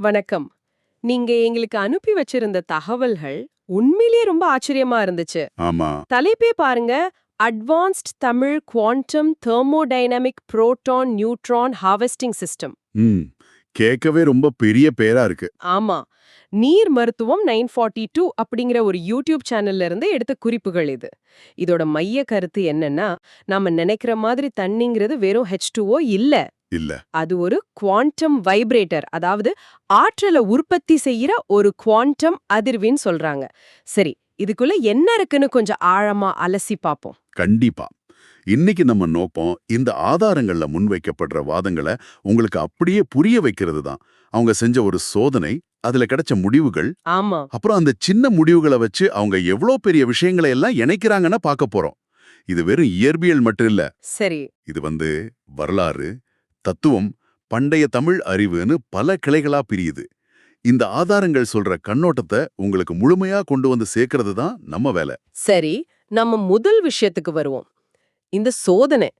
வணக்கம். நீங்க எங்களுக்கு அனுப்பி வச்சிருந்த தகவல்கள் உண்மையிலேயே ரொம்ப ஆச்சரியமா இருந்துச்சு. ஆமா. தலைப்பே பாருங்க. Advanced Tamil quantum thermodynamic proton neutron harvesting system கேட்கவே ரொம்ப பெரிய பேரா இருக்கு. ஆமா. நீர் மருத்துவம் நைன் ஃபார்ட்டி டூ அப்படிங்கிற ஒரு யூடியூப் சேனல்ல இருந்து எடுத்த குறிப்புகள் இது. இதோட மைய கருத்து என்னன்னா நாம நினைக்கிற மாதிரி தண்ணிங்கிறது வெறும் ஹெச் இல்ல. இல்ல. அது ஒரு குவாண்டம் வைப்ரேட்டர் அதாவது ஆற்றலை உற்பத்தி செய்யற ஒரு குவாண்டம் அதிர்வின்னு சொல்றாங்க. சரி இதுக்குள்ள என்ன இருக்குன்னு கொஞ்சம் ஆழமா அலசி பாப்போம் கண்டிப்பா. இன்னைக்கு நம்ம நோக்கம் இந்த ஆதாரங்கள்ல முன்வைக்கப்படுற வாதங்களை உங்களுக்கு அப்படியே புரிய வைக்கிறது தான். அவங்க செஞ்ச ஒரு சோதனை அதுல கிடைச்ச முடிவுகள் ஆமா. அப்புறம் அந்த சின்ன முடிவுகளை வச்சு அவங்க எவ்வளோ பெரிய விஷயங்களை எல்லாம் இணைக்கிறாங்கன்னு பார்க்க போறோம். இது வெறும் இயற்பியல் மட்டும் இல்ல. சரி. இது வந்து வரலாறு தத்துவம் பண்டைய தமிழ் அறிவுன்னு பல கிளைகளா பிரியுது. இந்த ஆதாரங்கள் சொல்ற கண்ணோட்டத்தை உங்களுக்கு முழுமையா கொண்டு வந்து சேர்க்கறது தான் நம்ம வேலை. சரி நம்ம முதல் விஷயத்துக்கு வருவோம். இந்த சோதனை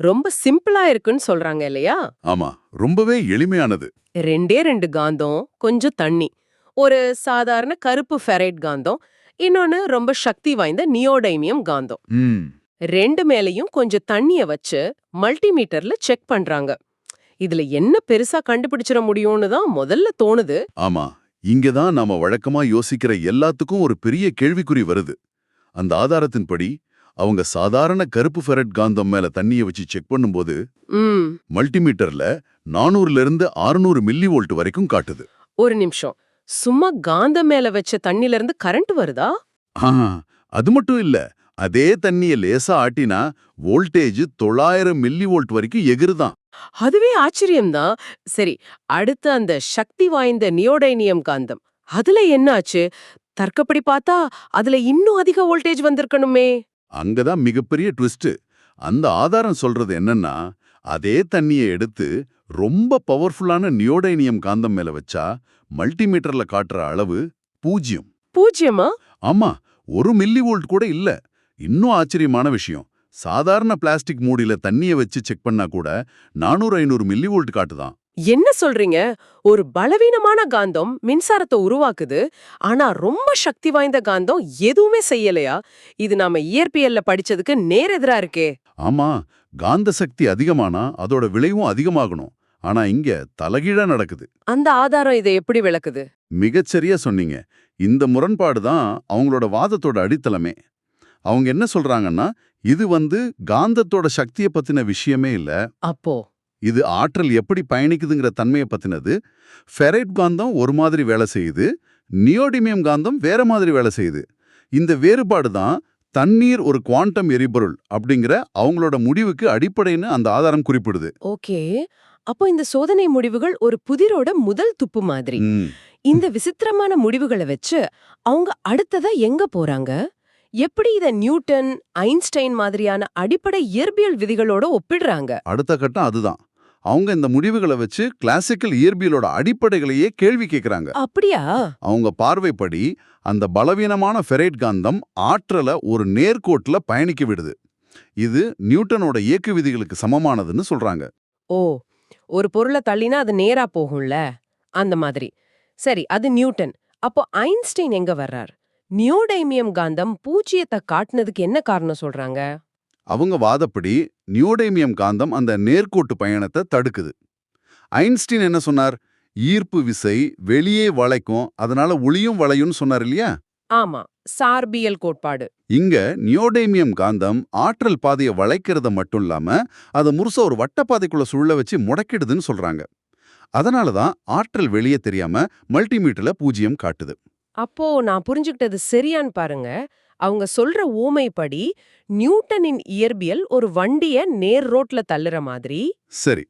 ரொம்ப சிம்பிளா இருக்குன்னு சொல்றாங்க இல்லையா? ஆமா ரொம்பவே எளிமையானது. ரெண்டே ரெண்டு காந்தம் கொஞ்சம் தண்ணி ஒரு சாதாரண கருப்பு ஃபெரைட் காந்தம் இன்னொன்னு ரொம்ப சக்தி வாய்ந்த நியோடைமியம் காந்தம். ரெண்டு மேலயும் கொஞ்சம் தண்ணிய வச்சு மல்டிமீட்டர்ல செக் பண்றாங்க. இதுல என்ன பெருசா கண்டுபிடிச்சிட முடியும்னு தான் முதல்ல தோணுது. ஆமா இங்கதான் நாம வழக்கமா யோசிக்கிற எல்லாத்துக்கும் ஒரு பெரிய கேள்விக்குறி வருது. அந்த ஆதாரத்தின்படி அவங்க சாதாரண கருப்பு ஃபெரட் காந்தம் மேல தண்ணிய வச்சு செக் பண்ணும்போது மல்டிமீட்டர்ல நானூறுல இருந்து 600 மில்லி வோல்ட் வரைக்கும் காட்டுது. ஒரு நிமிஷம். சும்மா காந்தம் மேல வச்ச தண்ணில இருந்து கரண்ட் வருதா? அது மட்டும் இல்ல. அதே தண்ணிய லேசா ஆட்டினா வோல்டேஜ் தொள்ளாயிரம் மில்லி வோல்ட் வரைக்கும் எகிருதான். அதுவே ஆச்சரியம்தான். சரி அடுத்து அந்த சக்தி வாய்ந்த நியோடைனியம் காந்தம். அதுல என்ன ஆச்சு தர்க்கப்படி பார்த்தா அதுல இன்னும் அதிக வோல்டேஜ் வந்திருக்கணுமே. அங்கதான் மிகப்பெரிய ட்விஸ்ட் அந்த ஆதாரம் சொல்றது என்னன்னா அதே தண்ணியை எடுத்து ரொம்ப பவர்ஃபுல்லான நியோடைனியம் காந்தம் மேல வச்சா மல்டிமீட்டர்ல காட்டுற அளவு பூஜ்யம் பூஜ்யமா ஆமா ஒரு மில்லி வோல்ட் கூட இல்ல. இன்னும் ஆச்சரியமான விஷயம். சாதாரண பிளாஸ்டிக் மூடியில தண்ணிய வச்சு செக் பண்ணா கூட நானூறு ஐநூறு மில்லி வோல்ட் காட்டுதான். என்ன சொல்றீங்க? ஒரு பலவீனமான காந்தம் மின்சாரத்தை உருவாக்குது. ஆனா ரொம்ப சக்தி வாய்ந்த காந்தம் எதுவுமே செய்யலையா? இது நாம இயற்பியல்ல படிச்சதுக்கு நேரெதிரா இருக்கே. ஆமா காந்த சக்தி அதிகமானா அதோட விளைவும் அதிகமாகணும். ஆனா இங்க தலைகீழா நடக்குது. அந்த ஆதாரம் இதை எப்படி விளக்குது? மிகச்சரியா சொன்னீங்க. இந்த முரண்பாடு தான் அவங்களோட வாதத்தோட அடித்தளமே. அவங்க என்ன சொல்றாங்கன்னா இது வந்து காந்தத்தோட சக்தியை பத்தின விஷயமே இல்ல. அப்போ? இது ஆற்றல் எப்படி பயணிக்குதுங்கிற தன்மையை பத்தினது. ஃபெரைட் காந்தம் ஒரு மாதிரி வேலை செய்யுது. நியோடிமியம் காந்தம் வேற மாதிரி வேலை செய்யுது. இந்த வேறுபாடு தான் தண்ணீர் ஒரு குவாண்டம் எரிபொருள் அப்படிங்கிற அவங்களோட முடிவுக்கு அடிப்படைன்னு அந்த ஆதாரம் குறிப்பிடுது. ஓகே. அப்போ இந்த சோதனை முடிவுகள் ஒரு புதிரோட முதல் துப்பு மாதிரி. இந்த விசித்திரமான முடிவுகளை வச்சு அவங்க அடுத்ததா எங்க போறாங்க? எப்படி இத நியூட்டன் ஐன்ஸ்டைன் மாதிரியான அடிப்படை இயற்பியல் விதிகளோட ஒப்பிடுறாங்க? அடுத்த கட்டம் அதுதான். அவங்க இந்த முடிவுகளை வச்சு கிளாசிக்கல் இயற்பியலோட அடிப்படைகளையே கேள்வி கேட்கறாங்க அப்படியா? அவங்க பார்வைப்படி அந்த பலவீனமான ஃபெரைட் காந்தம் ஆற்றலை ஒரு நேர்கோட்டுல பயணிக்க விடுது. இது நியூட்டனோட இயக்கு விதிகளுக்கு சமமானதுன்னு சொல்றாங்க. ஓ ஒரு பொருளை தள்ளினா அது நேரா போகும்ல? அந்த மாதிரி. சரி அது நியூட்டன். அப்போ ஐன்ஸ்டைன் எங்க வர்றார்? நியோடைமியம் காந்தம் பூஜ்ஜியத்தை காட்டுனதுக்கு என்ன காரணம் சொல்றாங்க? அவங்க வாதப்படி நியோடைமியம் காந்தம் அந்த நேர்கோட்டு பயணத்தை தடுக்குது. ஐன்ஸ்டீன் என்ன சொன்னார்? ஈர்ப்பு விசை வெளியே வளைக்கும் அதனால ஒளியும் வளையும்னு சொன்னார் இல்லையா? ஆமா சார்பியல் கோட்பாடு. இங்க நியோடைமியம் காந்தம் ஆற்றல் பாதையை வளைக்கிறத மட்டும் இல்லாம அதை முழுசா ஒரு வட்டப்பாதைக்குள்ள சுழல வச்சு முடக்கிடுதுன்னு சொல்றாங்க. அதனால தான் ஆற்றல் வெளியே தெரியாம மல்டிமீட்டர்ல பூஜ்ஜியம் காட்டுது. அப்போ நான் புரிஞ்சுக்கிட்டது சரியான்னு பாருங்க. அவங்க சொல்ற ஊமைப்படி நியூட்டனின் இயற்பியல் ஒரு வண்டிய நேர் ரோட்ல தள்ளுற மாதிரி சரி.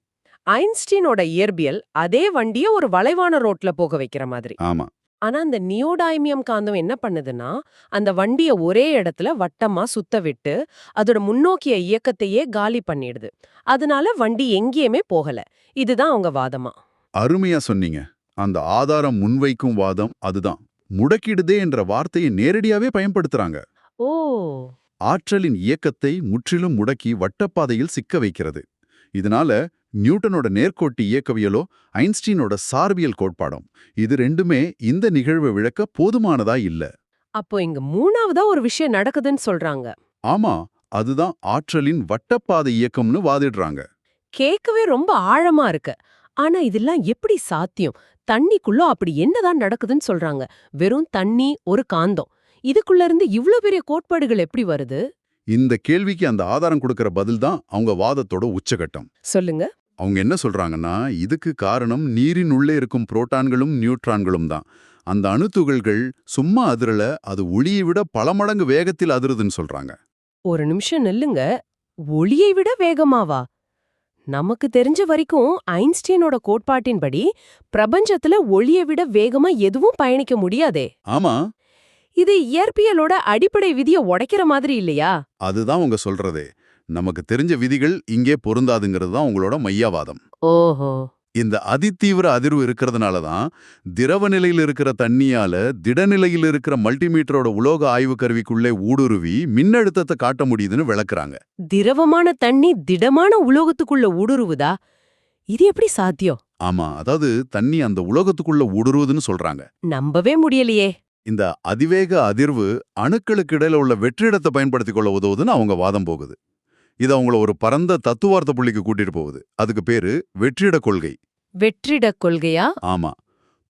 ஐன்ஸ்டீனோட இயற்பியல் அதே வண்டிய ஒரு வளைவான ரோட்ல போக வைக்கிற மாதிரி. ஆமா. ஆனா அந்த நியோடைமியம் காந்தம் என்ன பண்ணுதுன்னா அந்த வண்டிய ஒரே இடத்துல வட்டமா சுத்த விட்டு அதோட முன்னோக்கிய இயக்கத்தையே காலி பண்ணிடுது. அதனால வண்டி எங்கேயுமே போகல. இதுதான் அவங்க வாதமா. அருமையா சொன்னீங்க. அந்த ஆதாரம் முன்வைக்கும் வாதம் அதுதான். முடக்கிடுதே என்ற வார்த்தையை நேரடியாவே பயன்படுத்துறாங்க. ஓ. ஆற்றலின் இயக்கத்தை முற்றிலும் முடக்கி வட்டப்பாதையில் சிக்க வைக்கிறது. இதனால நியூட்டனோட நேர்கோட்டு இயக்கவியலோ ஐன்ஸ்டீனோட சார்பியல் கோட்பாடும். இது ரெண்டுமே இந்த நிகழ்வை விளக்க போதுமானதா இல்ல. அப்போ இங்க மூணாவதா ஒரு விஷயம் நடக்குதுன்னு சொல்றாங்க. ஆமா அதுதான் ஆற்றலின் வட்டப்பாதை இயக்கம்னு வாதிடுறாங்க. கேட்கவே ரொம்ப ஆழமா இருக்கு. ஆனா இதெல்லாம் எப்படி சாத்தியம்? தண்ணிக்குள்ள அப்படி என்னதான் நடக்குதுன்னு சொல்றாங்க. வெறும் தண்ணி ஒரு காந்தம். இதுக்குள்ள இருந்து இவ்ளோ பெரிய கோட்பாடுகள் எப்படி வருது? இந்த கேள்விக்கு அந்த ஆதாரம் கொடுக்கிற பதில் தான் அவங்க வாதத்தோட உச்சகட்டம். சொல்லுங்க. அவங்க என்ன சொல்றாங்கன்னா இதுக்கு காரணம் நீரின் உள்ளே இருக்கும் புரோட்டான்களும் நியூட்ரான்களும் தான். அந்த அணுத்துகள்கள் சும்மா அதிரல அது ஒளியை விட பல மடங்கு வேகத்தில் அதிருதுன்னு சொல்றாங்க. ஒரு நிமிஷம் நில்லுங்க. ஒளியை விட வேகமாவா? நமக்கு தெரிஞ்ச வரைக்கும் ஐன்ஸ்டீனோட கோட்பாட்டின்படி பிரபஞ்சத்துல ஒளியை விட வேகமா எதுவும் பயணிக்க முடியாதே. ஆமா. இது இயற்பியலோட அடிப்படை விதிய உடைக்கிற மாதிரி இல்லையா? அதுதான் அவங்க சொல்றதே. நமக்கு தெரிஞ்ச விதிகள் இங்கே பொருந்தாதுங்கிறது தான் உங்களோட மையவாதம். ஓஹோ. இந்த அதிதீவிர அதிர்வு இருக்கிறதுனால தான் திரவ நிலையில் இருக்கிற தண்ணியால திடநிலையில் இருக்கிற மல்டிமீட்டரோட உலோக ஆய்வு கருவிக்குள்ளே ஊடுருவி மின்னழுத்தத்தை காட்ட முடியுதுன்னு விளக்குறாங்க. திரவமான தண்ணி திடமான உலோகத்துக்குள்ள ஊடுருவுதா? இது எப்படி சாத்தியம்? ஆமா அதாவது தண்ணி அந்த உலோகத்துக்குள்ள ஊடுருவுதுன்னு சொல்றாங்க. நம்பவே முடியலையே. இந்த அதிவேக அதிர்வு அணுக்களுக்கு இடையில உள்ள வெற்றிடத்தை பயன்படுத்திக் கொள்ள உதவுதுன்னு அவங்க வாதம் போகுது. இது அவங்கள ஒரு பரந்த தத்துவார்த்த புள்ளிக்கு கூட்டிட்டு போகுது. அதுக்கு பேரு வெற்றிட கொள்கை. வெற்றிட கொள்கையா? ஆமா.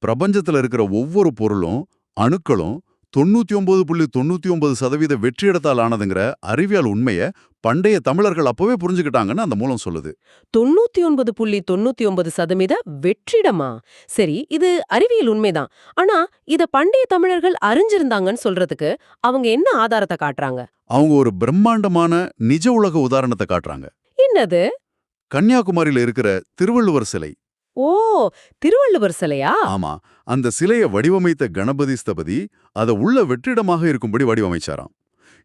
பிரபஞ்சத்துல இருக்கிற ஒவ்வொரு பொருளும் அணுக்களும் தொண்ணூத்தி ஒன்பது புள்ளி தொண்ணூத்தி ஒன்பது சதவீத வெற்றிடத்தால் ஆனதுங்கிற அறிவியல் உண்மைய பண்டைய தமிழர்கள் அப்பவே புரிஞ்சுக்கிட்டாங்கன்னு அந்த மூலம் சொல்லுது. தொண்ணூத்தி ஒன்பது புள்ளி தொண்ணூத்தி ஒன்பது சதவீத வெற்றிடமா? சரி இது அறிவியல் உண்மைதான். ஆனா இத பண்டைய தமிழர்கள் அறிஞ்சிருந்தாங்கன்னு சொல்றதுக்கு அவங்க என்ன ஆதாரத்தை காட்டுறாங்க? அவங்க ஒரு பிரம்மாண்டமான நிஜ உலக உதாரணத்தை காட்டுறாங்க. என்னது? கன்னியாகுமரியில இருக்கிற திருவள்ளுவர் சிலை. ஓ திருவள்ளுவர் சிலையா? ஆமா. அந்த சிலையை வடிவமைத்த கணபதி ஸ்தபதி அதை உள்ள வெற்றிடமாக இருக்கும்படி வடிவமைச்சாராம்.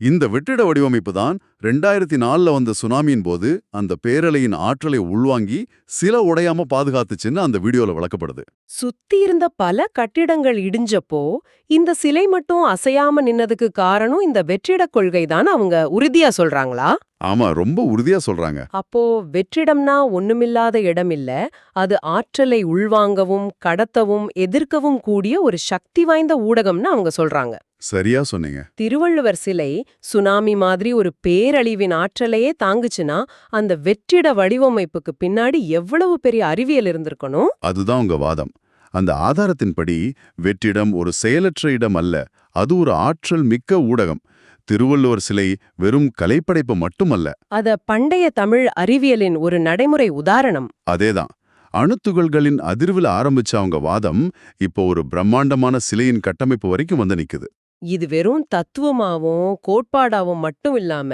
இந்த வெற்றிட வடிவமைப்பு தான் ரெண்டாயிரத்தி நாலுல வந்த சுனாமியின் போது அந்த பேரலையின் ஆற்றலை உள்வாங்கி சில உடையாம பாதுகாத்துச்சுன்னு அந்த வீடியோல விளக்கப்படுது. சுத்தி இருந்த பல கட்டிடங்கள் இடிஞ்சப்போ இந்த சிலை மட்டும் அசையாம நின்னதுக்கு காரணம் இந்த வெற்றிட கொள்கை தான் அவங்க உறுதியா சொல்றாங்களா? ஆமா ரொம்ப உறுதியா சொல்றாங்க. அப்போ வெற்றிடம்னா ஒண்ணுமில்லாத இடம் இல்ல அது ஆற்றலை உள்வாங்கவும் கடத்தவும் எதிர்க்கவும் கூடிய ஒரு சக்தி வாய்ந்த ஊடகம்னு அவங்க சொல்றாங்க. சரியா சொன்னீங்க. திருவள்ளுவர் சிலை சுனாமி மாதிரி ஒரு பேரழிவின் ஆற்றலையே தாங்குச்சுன்னா அந்த வெற்றிட வடிவமைப்புக்கு பின்னாடி எவ்வளவு பெரிய அறிவியல் இருந்திருக்கணும்? அதுதான் உங்க வாதம். அந்த ஆதாரத்தின்படி வெற்றிடம் ஒரு செயலற்ற இடம் அல்ல அது ஒரு ஆற்றல் மிக்க ஊடகம். திருவள்ளுவர் சிலை வெறும் கலைப்படைப்பு மட்டுமல்ல. அத பண்டைய தமிழ் அறிவியலின் ஒரு நடைமுறை உதாரணம். அதேதான். அணுத்துகள்களின் அதிர்வில் ஆரம்பிச்ச அவங்க வாதம் இப்போ ஒரு பிரம்மாண்டமான சிலையின் கட்டமைப்பு வரைக்கும் வந்து நிக்குது. இது வெறும் தத்துவமாவும் கோட்பாடாவும் மட்டும் இல்லாம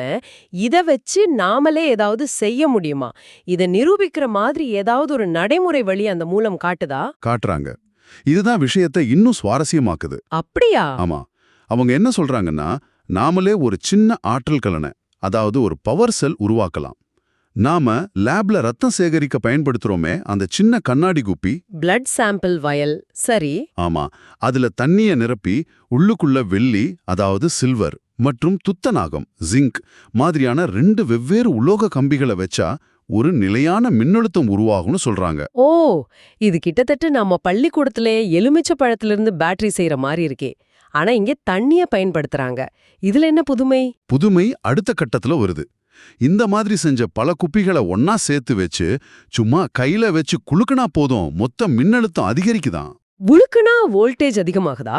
இத வச்சு நாமளே ஏதாவது செய்ய முடியுமா? இத நிரூபிக்கிற மாதிரி ஏதாவது ஒரு நடைமுறை வழி அந்த மூலம் காட்டுதா? காட்டுறாங்க. இதுதான் விஷயத்தை இன்னும் சுவாரஸ்யமாக்குது. அப்படியா? ஆமா. அவங்க என்ன சொல்றாங்கன்னா நாமளே ஒரு சின்ன ஆற்றல் கலனை அதாவது ஒரு பவர் செல் உருவாக்கலாம். நாம லேப்ல ரத்தம் சேகரிக்க பயன்படுத்துறோமே அந்த சின்ன கண்ணாடி குப்பி. பிளட் சாம்பிள் வயல் சரி. ஆமா. அதுல தண்ணிய நிரப்பி உள்ளுக்குள்ள வெள்ளி அதாவது சில்வர் மற்றும் துத்தநாகம் ஜிங்க் மாதிரியான ரெண்டு வெவ்வேறு உலோக கம்பிகளை வச்சா ஒரு நிலையான மின்னழுத்தம் உருவாகும்னு சொல்றாங்க. ஓ இது கிட்டத்தட்ட நம்ம பள்ளிக்கூடத்திலே எலுமிச்ச பழத்திலிருந்து பேட்டரி செய்யற மாதிரி இருக்கே. ஆனா இங்க தண்ணிய பயன்படுத்துறாங்க. இதுல என்ன புதுமை? புதுமை அடுத்த கட்டத்துல வருது. இந்த மாதிரி செஞ்ச பல குப்பிகளை ஒன்னா சேர்த்து வச்சு சும்மா கையில வச்சு குலுக்குனா போதும். மொத்த மின்னழுத்தம் அதிகரிக்குதாம் உழுக்குனா வோல்டேஜ் அதிகமாகுதா?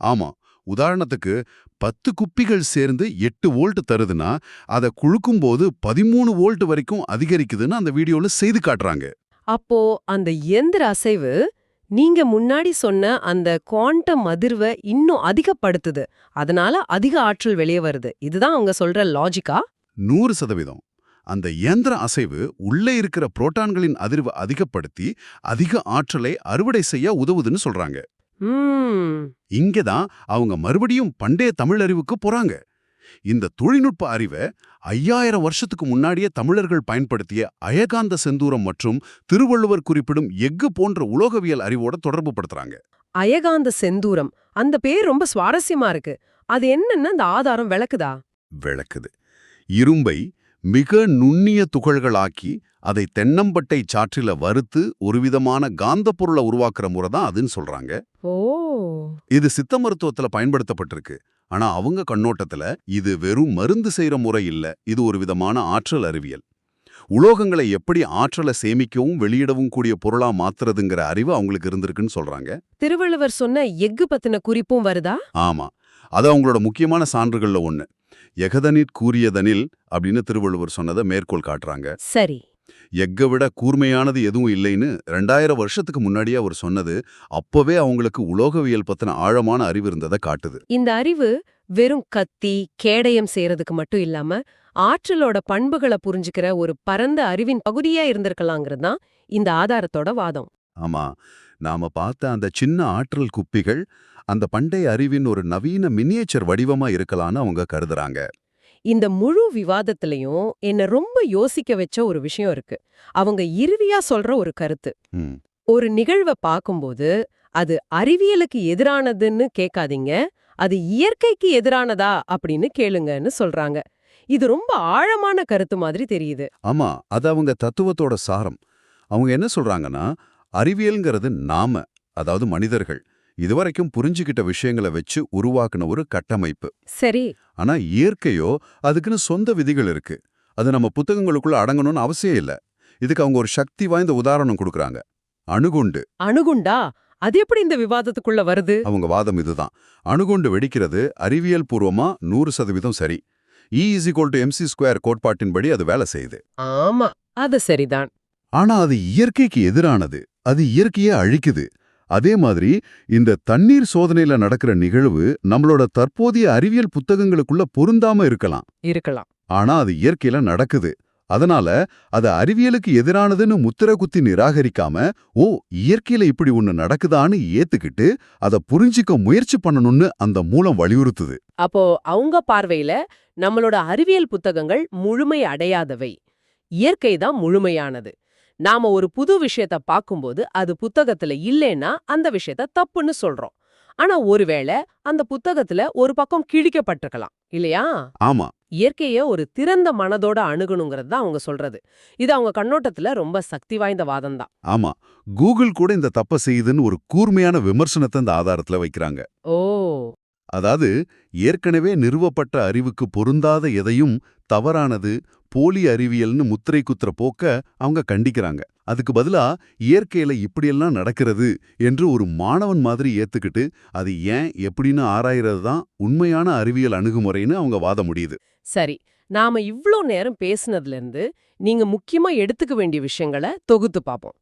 ஆமா. உதாரணத்துக்கு பத்து குப்பிகள் சேர்ந்து எட்டு வோல்ட் தருதுன்னா அதை குழுக்கும்போது பதிமூணு வோல்ட் வரைக்கும் அதிகரிக்குதுன்னு அந்த வீடியோல செய்து காட்டுறாங்க. அப்போ அந்த இயந்திர அசைவு நீங்க முன்னாடி சொன்ன அந்த குவாண்டம் அதிர்வை இன்னும் அதிகப்படுத்துது. அதனால அதிக ஆற்றல் வெளியே வருது. இதுதான் அவங்க சொல்ற லாஜிக்கா நூறு சதவீதம். அந்த இயந்திர அசைவு உள்ளே இருக்கிற புரோட்டான்களின் அதிர்வு அதிகப்படுத்தி அதிக ஆற்றலை அறுவடை செய்ய உதவுதுன்னு சொல்றாங்க. இங்கதான் அவங்க மறுபடியும் பண்டைய தமிழ் அறிவுக்கு போறாங்க. இந்த தொழில்நுட்ப அறிவை ஐயாயிரம் வருஷத்துக்கு முன்னாடியே தமிழர்கள் பயன்படுத்திய அயகாந்த செந்தூரம் மற்றும் திருவள்ளுவர் குறிப்பிடும் எஃகு போன்ற உலோகவியல் அறிவோட தொடர்பு படுத்துறாங்க. அயகாந்த செந்தூரம். அந்த பேர் ரொம்ப சுவாரஸ்யமா இருக்கு. அது என்னன்னு அந்த ஆதாரம் விளக்குதா? விளக்குது. இரும்பை மிக நுண்ணிய துகள்களாக்கி அதை தென்னம்பட்டை சாற்றில வறுத்து ஒரு விதமான காந்தப் பொருளை உருவாக்குற முறை தான் அதுன்னு சொல்றாங்க. இது சித்த மருத்துவத்துல பயன்படுத்தப்பட்டிருக்கு. ஆனா அவங்க கண்ணோட்டத்துல இது வெறும் மருந்து செய்யற முறை இல்ல. இது ஒரு விதமான ஆற்றல் அறிவியல். உலோகங்களை எப்படி ஆற்றலை சேமிக்கவும் வெளியிடவும் கூடிய பொருளா மாத்துறதுங்கிற அறிவு அவங்களுக்கு இருந்திருக்குன்னு சொல்றாங்க. திருவள்ளுவர் சொன்ன எஃகு பத்தின குறிப்பும் வருதா? ஆமா. அது அவங்களோட முக்கியமான சான்றுகள்ல ஒண்ணு. எகதனிற் கூறியதனில் அப்படின்னு திருவள்ளுவர் சொன்னதை மேற்கோள் காட்டுறாங்க. சரி. எக்கை விட கூர்மையானது எதுவும் இல்லைன்னு ரெண்டாயிரம் வருஷத்துக்கு முன்னாடியே அவர் சொன்னது அப்பவே அவங்களுக்கு உலோகவியல் பத்தின ஆழமான அறிவு இருந்ததை காட்டுது. இந்த அறிவு வெறும் கத்தி கேடயம் செய்யறதுக்கு மட்டும் இல்லாம ஆற்றலோட பண்புகளை புரிஞ்சுக்கிற ஒரு பரந்த அறிவின் பகுதியா இருந்திருக்கலாங்கிறது தான் இந்த ஆதாரத்தோட வாதம். ஆமா. நாம பார்த்த அந்த சின்ன ஆற்றல் குப்பிகள் அந்த பண்டைய அறிவின் ஒரு நவீன மினியேச்சர் வடிவமா இருக்கலாம்னு அவங்க கருதுறாங்க. இந்த முழு விவாதத்திலையும் என்ன ரொம்ப யோசிக்க வச்ச ஒரு விஷயம் இருக்கு. அவங்க இறுதியா சொல்ற ஒரு கருத்து. ஒரு நிகழ்வை பார்க்கும்போது அது அறிவியலுக்கு எதிரானதுன்னு கேட்காதீங்க அது இயற்கைக்கு எதிரானதா அப்படின்னு கேளுங்கன்னு சொல்றாங்க. இது ரொம்ப ஆழமான கருத்து மாதிரி தெரியுது. ஆமா அது அவங்க தத்துவத்தோட சாரம். அவங்க என்ன சொல்றாங்கன்னா அறிவியல்ங்கிறது நாம அதாவது மனிதர்கள். இதுவரைக்கும் புரிஞ்சுக்கிட்ட விஷயங்களை வச்சு உருவாக்குன ஒரு கட்டமைப்பு. சரி. ஆனா இயற்கையோ அதுக்குன்னு சொந்த விதிகள் இருக்கு. அது நம்ம புத்தகங்களுக்குள்ள அடங்கணும்னு அவசியம் இல்ல. இதுக்கு அவங்க ஒரு சக்தி வாய்ந்த உதாரணம் கொடுக்கறாங்க. அணுகுண்டு. அணுகுண்டா? அது எப்படி இந்த விவாதத்துக்குள்ள வருது? அவங்க வாதம் இதுதான். அணுகுண்டு வெடிக்கிறது அறிவியல் பூர்வமா நூறு சதவீதம் சரி. E is equal to MC square கோட்பாட்டின்படி அது வேலை செய்யுது. ஆமா அது சரிதான். ஆனா அது இயற்கைக்கு எதிரானது. அது இயற்கையை அழிக்குது. அதே மாதிரி இந்த தண்ணீர் சோதனையில நடக்கிற நிகழ்வு நம்மளோட தற்போதைய அறிவியல் புத்தகங்களுக்குள்ள பொருந்தாம இருக்கலாம். இருக்கலாம். ஆனா அது இயற்கையில நடக்குது. அதனால அது அறிவியலுக்கு எதிரானதுன்னு முத்திர குத்தி நிராகரிக்காம ஓ இயற்கையில இப்படி ஒண்ணு நடக்குதான்னு ஏத்துக்கிட்டு அதை புரிஞ்சிக்க முயற்சி பண்ணணும்னு அந்த மூலம் வலியுறுத்துது. அப்போ அவங்க பார்வையில நம்மளோட அறிவியல் புத்தகங்கள் முழுமை அடையாதவை. இயற்கை தான் முழுமையானது. நாம ஒரு புது விஷயத்த பார்க்கும்போது அது புத்தகத்துல இல்லைன்னா அந்த விஷயத்த தப்புன்னு சொல்றோம். ஆனா ஒருவேளை அந்த புத்தகத்துல ஒரு பக்கம் கிழிக்கப்பட்டிருக்கலாம் இல்லையா? ஆமா. இயற்கைய ஒரு திறந்த மனதோட அணுகணுங்கிறது தான் அவங்க சொல்றது. இது அவங்க கண்ணோட்டத்துல ரொம்ப சக்தி வாய்ந்த வாதம் தான். ஆமா. கூகுள் கூட இந்த தப்ப செய்யுதுன்னு ஒரு கூர்மையான விமர்சனத்தை இந்த ஆதாரத்துல வைக்கிறாங்க. ஓ. அதாவது ஏற்கனவே நிறுவப்பட்ட அறிவுக்கு பொருந்தாத எதையும் தவறானது போலி அறிவியல்னு முத்திரை குத்துற போக்க அவங்க கண்டிக்கிறாங்க. அதுக்கு பதிலா இயற்கையில இப்படியெல்லாம் நடக்கிறது என்று ஒரு மாணவன் மாதிரி ஏத்துக்கிட்டு அது ஏன் எப்படின்னு ஆராயறது தான் உண்மையான அறிவியல் அணுகுமுறைன்னு அவங்க வாத முடியுது. சரி நாம இவ்ளோ நேரம் பேசுனதுல இருந்து நீங்க முக்கியமா எடுத்துக்க வேண்டிய விஷயங்களை தொகுத்து பார்ப்போம்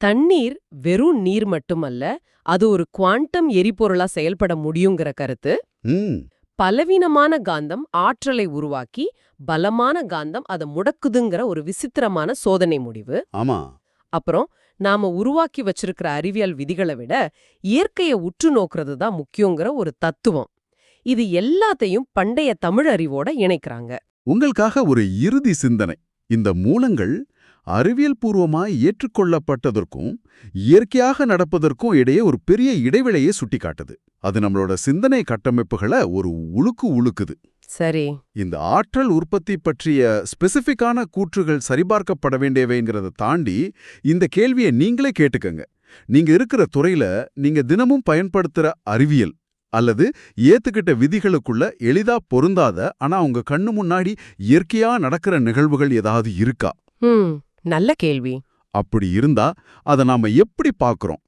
தண்ணீர் வெறும் நீர் மட்டுமல்ல அது ஒரு குவாண்டம் எரிபொருளா செயல்பட முடியுங்கிற கருத்து. பலவீனமான காந்தம் ஆற்றலை உருவாக்கி பலமான காந்தம் அதை முடக்குதுங்கிற ஒரு விசித்திரமான சோதனை முடிவு. ஆமா. அப்புறம் நாம உருவாக்கி வச்சிருக்கிற அறிவியல் விதிகளை விட இயற்கையை உற்று நோக்குறது தான் முக்கியங்கிற ஒரு தத்துவம். இது எல்லாத்தையும் பண்டைய தமிழ் அறிவோட இணைக்கிறாங்க. உங்களுக்காக ஒரு இறுதி சிந்தனை. இந்த மூலங்கள் அறிவியல் பூர்வமாய் ஏற்றுக்கொள்ளப்பட்டதற்கும் இயற்கையாக நடப்பதற்கும் இடையே ஒரு பெரிய இடைவெளியை சுட்டிக்காட்டுது. அது நம்மளோட சிந்தனை கட்டமைப்புகளை ஒரு உழுக்கு உழுக்குது. சரி. இந்த ஆற்றல் உற்பத்தி பற்றிய ஸ்பெசிஃபிக்கான கூற்றுகள் சரிபார்க்கப்பட வேண்டியவைங்கிறத தாண்டி இந்த கேள்வியை நீங்களே கேட்டுக்கங்க. நீங்க இருக்கிற துறையில நீங்க தினமும் பயன்படுத்துற அறிவியல் அல்லது ஏத்துக்கிட்ட விதிகளுக்குள்ள எளிதா பொருந்தாத ஆனா உங்க கண்ணு முன்னாடி இயற்கையா நடக்கிற நிகழ்வுகள் ஏதாவது இருக்கா? நல்ல கேள்வி. அப்படி இருந்தா அதை நாம எப்படி பார்க்கறோம்?